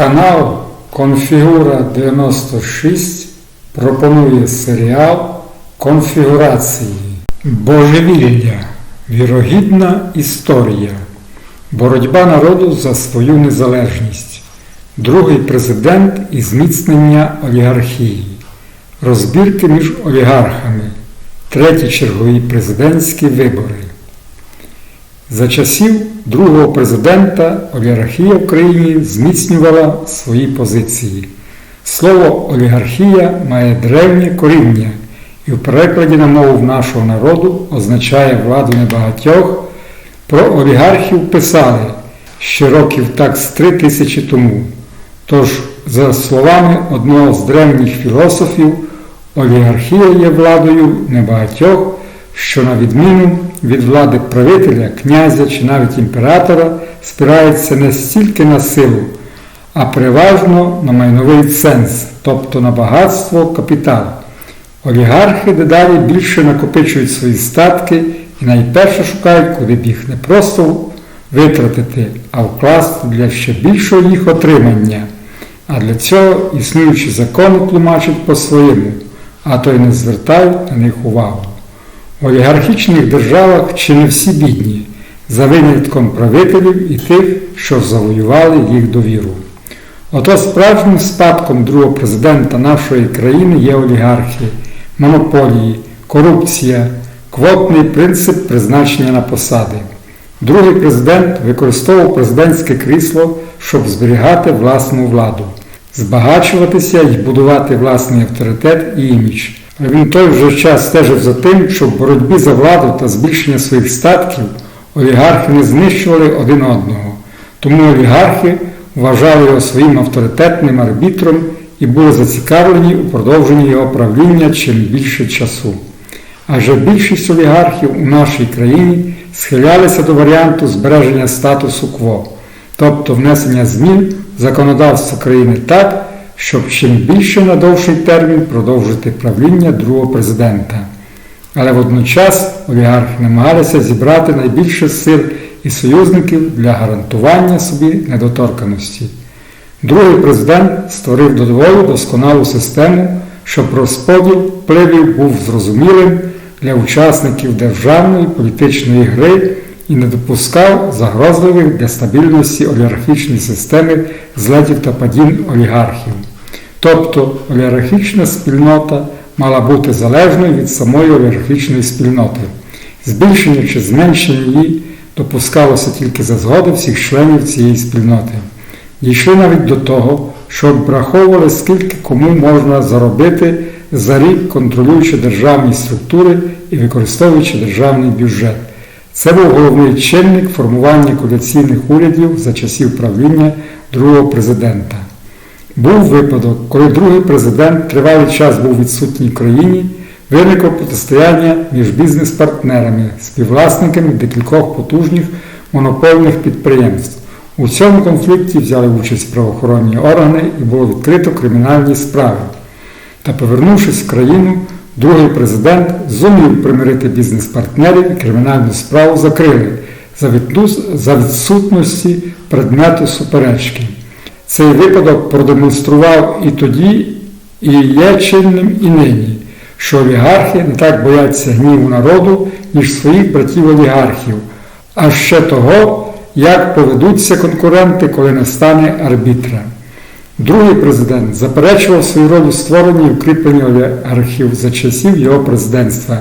Канал Конфігура 96 пропонує серіал Конфігурації. Божевілля. Вірогідна історія. Боротьба народу за свою незалежність. Другий президент і зміцнення олігархії. Розбірки між олігархами. Треті чергові президентські вибори. За часів другого президента олігархія в країні зміцнювала свої позиції. Слово олігархія має древнє коріння і в перекладі на мову нашого народу означає владу небагатьох. Про олігархів писали ще років так з три тисячі тому. Тож, за словами одного з древніх філософів, олігархія є владою небагатьох що на відміну від влади правителя, князя чи навіть імператора спирається не стільки на силу, а переважно на майновий сенс, тобто на багатство капітал. Олігархи дедалі більше накопичують свої статки і найперше шукають, куди б їх не просто витратити, а вкласти для ще більшого їх отримання. А для цього існуючі закони тлумачать по-своєму, а то й не звертають на них увагу. В олігархічних державах чи не всі бідні, за винятком правителів і тих, що завоювали їх довіру. Ото справжнім спадком другого президента нашої країни є олігархи, монополії, корупція, квотний принцип призначення на посади. Другий президент використовував президентське крісло, щоб зберігати власну владу, збагачуватися і будувати власний авторитет і імідж. Він той вже час стежив за тим, що в боротьбі за владу та збільшення своїх статків олігархи не знищували один одного. Тому олігархи вважали його своїм авторитетним арбітром і були зацікавлені у продовженні його правління чим більше часу. Адже більшість олігархів у нашій країні схилялися до варіанту збереження статусу кво, тобто внесення змін в законодавство країни так щоб чим більше на довший термін продовжити правління другого президента. Але водночас олігархи намагалися зібрати найбільше сил і союзників для гарантування собі недоторканості. Другий президент створив доволі досконалу систему, щоб розподіл впливів був зрозумілим для учасників державної політичної гри і не допускав загрозливих для стабільності олігархічної системи злетів та падінь олігархів. Тобто олігархічна спільнота мала бути залежною від самої олігархічної спільноти. Збільшення чи зменшення її допускалося тільки за згоди всіх членів цієї спільноти. Дійшли навіть до того, що обраховували, скільки кому можна заробити за рік, контролюючи державні структури і використовуючи державний бюджет. Це був головний чинник формування коаліційних урядів за часів правління другого президента. Був випадок, коли другий президент тривалий час був відсутній в країні, виникло протистояння між бізнес-партнерами, співвласниками декількох потужних монопольних підприємств. У цьому конфлікті взяли участь правоохоронні органи і було відкрито кримінальні справи. Та, повернувшись в країну, другий президент зумів примирити бізнес-партнерів і кримінальну справу закрили за відсутності предмету суперечки. Цей випадок продемонстрував і тоді, і є чинним і нині, що олігархи не так бояться гніву народу, ніж своїх братів-олігархів, а ще того, як поведуться конкуренти, коли настане арбітра. Другий президент заперечував свою роль у створенні і укріпленні олігархів за часів його президентства.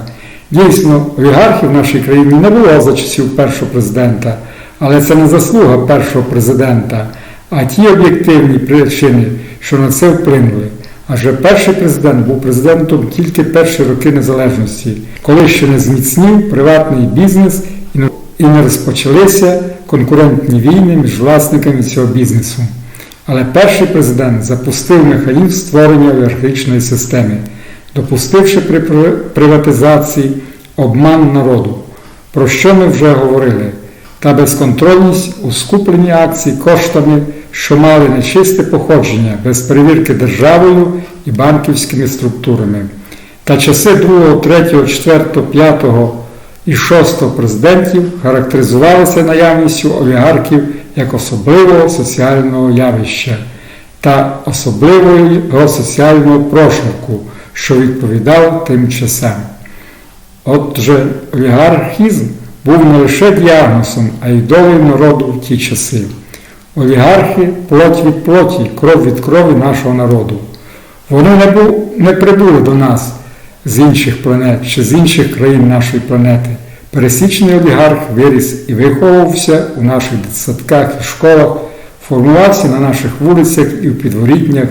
Дійсно, олігархів в нашій країні не було за часів першого президента, але це не заслуга першого президента а ті об'єктивні причини, що на це вплинули. Адже перший президент був президентом тільки перші роки незалежності, коли ще не зміцнів приватний бізнес і не розпочалися конкурентні війни між власниками цього бізнесу. Але перший президент запустив механізм створення олігархічної системи, допустивши при приватизації обман народу, про що ми вже говорили, та безконтрольність у скупленні акцій коштами що мали нечисте походження без перевірки державою і банківськими структурами. Та часи 2, 3, 4, 5 і 6 президентів характеризувалися наявністю олігархів як особливого соціального явища. та особливого соціального прошарку, що відповідав тим часам. Отже, олігархізм був не лише діагнозом, а й долею народу в ті часи. Олігархи плоть від плоті, кров від крові нашого народу. Вони не, бу, не прибули до нас з інших планет чи з інших країн нашої планети. Пересічний олігарх виріс і виховувався у наших дитсадках і школах, формувався на наших вулицях і в підворітнях,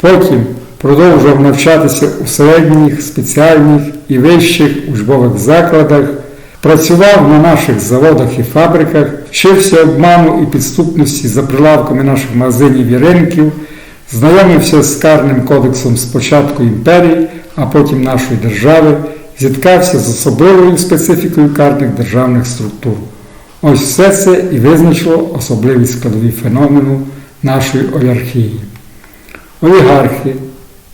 потім продовжував навчатися у середніх, спеціальних і вищих учбових закладах, працював на наших заводах і фабриках, вчився обману і підступності за прилавками наших магазинів і ринків, знайомився з карним кодексом спочатку імперії, а потім нашої держави, зіткався з особливою специфікою карних державних структур. Ось все це і визначило особливі складові феномену нашої олігархії. Олігархи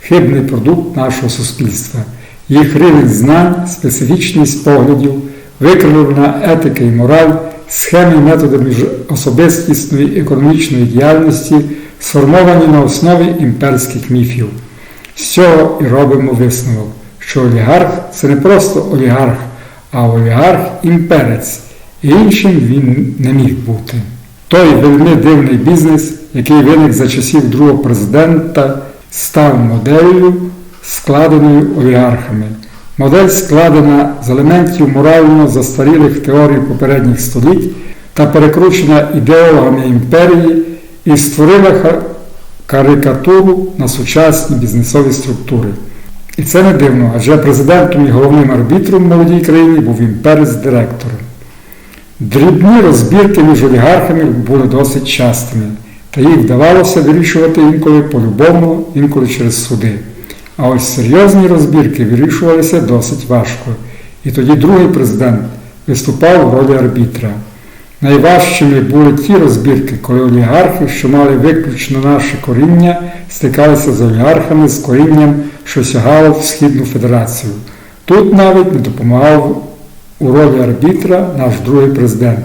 хибний продукт нашого суспільства, їх рівень знань, специфічність поглядів, викривлена етика і мораль, схеми і методи особистісної економічної діяльності сформовані на основі імперських міфів. З цього і робимо висновок, що олігарх це не просто олігарх, а олігарх-імперець, і іншим він не міг бути. Той вельми дивний бізнес, який виник за часів другого президента, став моделлю, складеною олігархами. Модель складена з елементів морально застарілих теорій попередніх століть та перекручена ідеологами імперії і створила карикатуру на сучасні бізнесові структури. І це не дивно, адже президентом і головним арбітром молодій країні був імперець директором. Дрібні розбірки між олігархами були досить частими, та їх вдавалося вирішувати інколи по-любому, інколи через суди. А ось серйозні розбірки вирішувалися досить важко. І тоді другий президент виступав в ролі арбітра. Найважчими були ті розбірки, коли олігархи, що мали виключно наше коріння, стикалися з олігархами з корінням, що сягало в Східну Федерацію. Тут навіть не допомагав у ролі арбітра наш другий президент.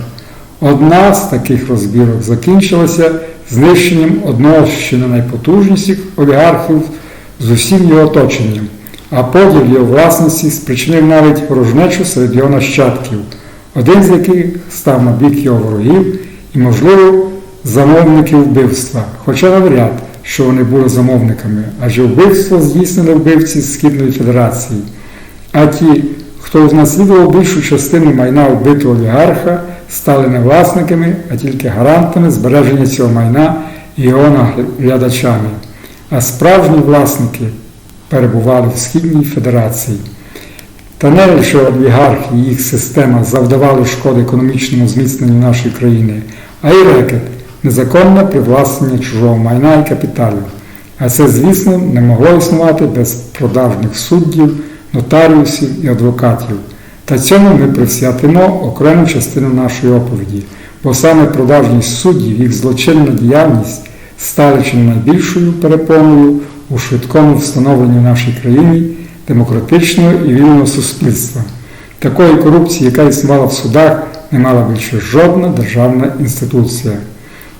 Одна з таких розбірок закінчилася знищенням одного ще найпотужніших олігархів з усім його оточенням, а поділ його власності спричинив навіть ворожнечу серед його нащадків, один з яких став на бік його ворогів і, можливо, замовників вбивства, хоча навряд, що вони були замовниками, адже вбивство здійснили вбивці з Східної Федерації. А ті, хто унаслідував більшу частину майна вбитого олігарха, стали не власниками, а тільки гарантами збереження цього майна і його наглядачами. А справжні власники перебували в Східній Федерації. Та не лише олігархи і їх система завдавали шкоди економічному зміцненню нашої країни, а й рекет незаконне привласнення чужого майна і капіталів. А це, звісно, не могло існувати без продажних суддів, нотаріусів і адвокатів. Та цьому ми присвятимо окрему частину нашої оповіді, бо саме продажність суддів, їх злочинна діяльність стали чи найбільшою перепоною у швидкому встановленні в нашій країні демократичного і вільного суспільства. Такої корупції, яка існувала в судах, не мала більше жодна державна інституція.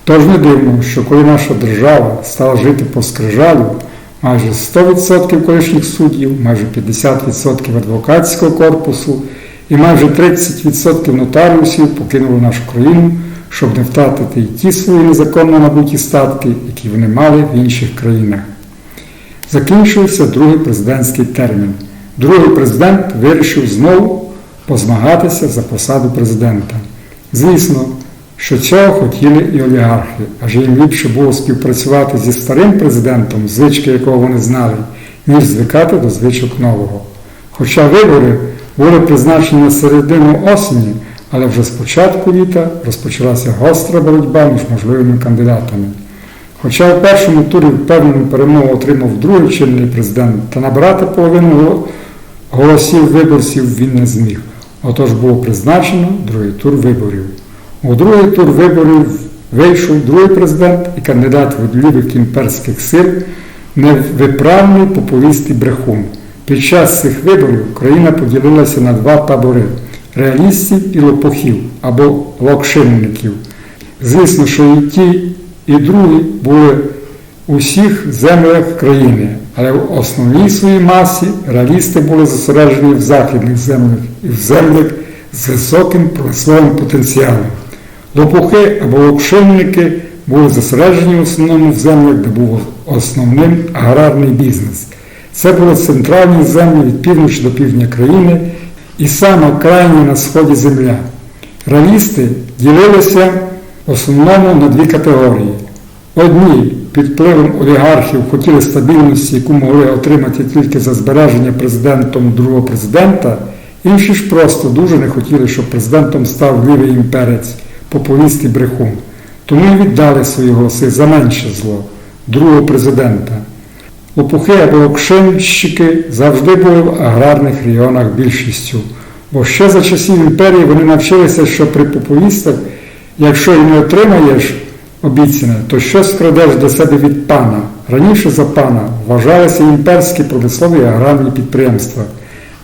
Тож не дивно, що коли наша держава стала жити по скрижалю, майже 100% колишніх суддів, майже 50% адвокатського корпусу і майже 30% нотаріусів покинули нашу країну, щоб не втратити й ті свої незаконно набуті статки, які вони мали в інших країнах. Закінчився другий президентський термін. Другий президент вирішив знову позмагатися за посаду президента. Звісно, що цього хотіли і олігархи, адже їм ліпше було співпрацювати зі старим президентом, звички якого вони знали, ніж звикати до звичок нового. Хоча вибори були призначені на середину осені, але вже з початку літа розпочалася гостра боротьба між можливими кандидатами. Хоча в першому турі впевнену перемогу отримав другий чинний президент, та набрати половину голосів виборців він не зміг. Отож було призначено другий тур виборів. У другий тур виборів вийшов другий президент і кандидат від лівих імперських сил, невиправний популіст і брехун. Під час цих виборів країна поділилася на два табори реалістів і лопухів або локшинників. Звісно, що і ті, і другі були у всіх землях країни, але в основній своїй масі реалісти були зосереджені в західних землях і в землях з високим промисловим потенціалом. Лопухи або локшинники були зосереджені в основному в землях, де був основним аграрний бізнес. Це були центральні землі від півночі до півдня країни і саме крайня на сході земля. Реалісти ділилися в основному на дві категорії. Одні під впливом олігархів хотіли стабільності, яку могли отримати тільки за збереження президентом другого президента, інші ж просто дуже не хотіли, щоб президентом став лівий імперець, популіст і брехун. Тому й віддали свої голоси за менше зло другого президента. Лопухи або локшинщики завжди були в аграрних регіонах більшістю, бо ще за часів імперії вони навчилися, що при популістах, якщо і не отримаєш обіцяне, то щось крадеш до себе від пана. Раніше за пана вважалися імперські промислові і аграрні підприємства.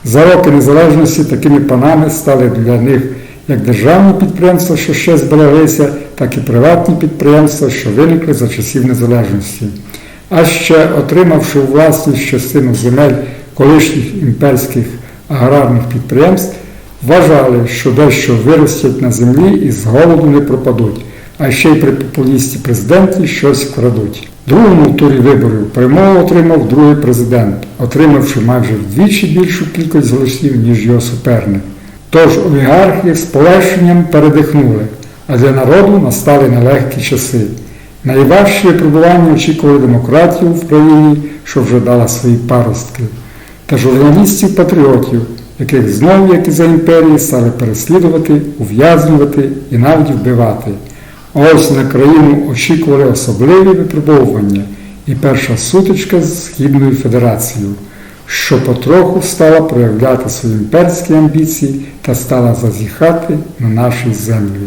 За роки незалежності такими панами стали для них як державні підприємства, що ще збереглися, так і приватні підприємства, що виникли за часів незалежності. А ще отримавши власність частину земель колишніх імперських аграрних підприємств, вважали, що дещо виростять на землі і з голоду не пропадуть, а ще й при популісті президенті щось вкрадуть. В другому турі виборів перемогу отримав другий президент, отримавши майже вдвічі більшу кількість голосів, ніж його суперник. Тож олігархи з полегшенням передихнули, а для народу настали нелегкі часи. Найважчі випробування очікували демократію в країні, що вже дала свої паростки, та журналістів-патріотів, яких знову, як і за імперії, стали переслідувати, ув'язнювати і навіть вбивати. Ось на країну очікували особливі випробовування і перша сутичка з Східною Федерацією, що потроху стала проявляти свої імперські амбіції та стала зазіхати на нашій землі.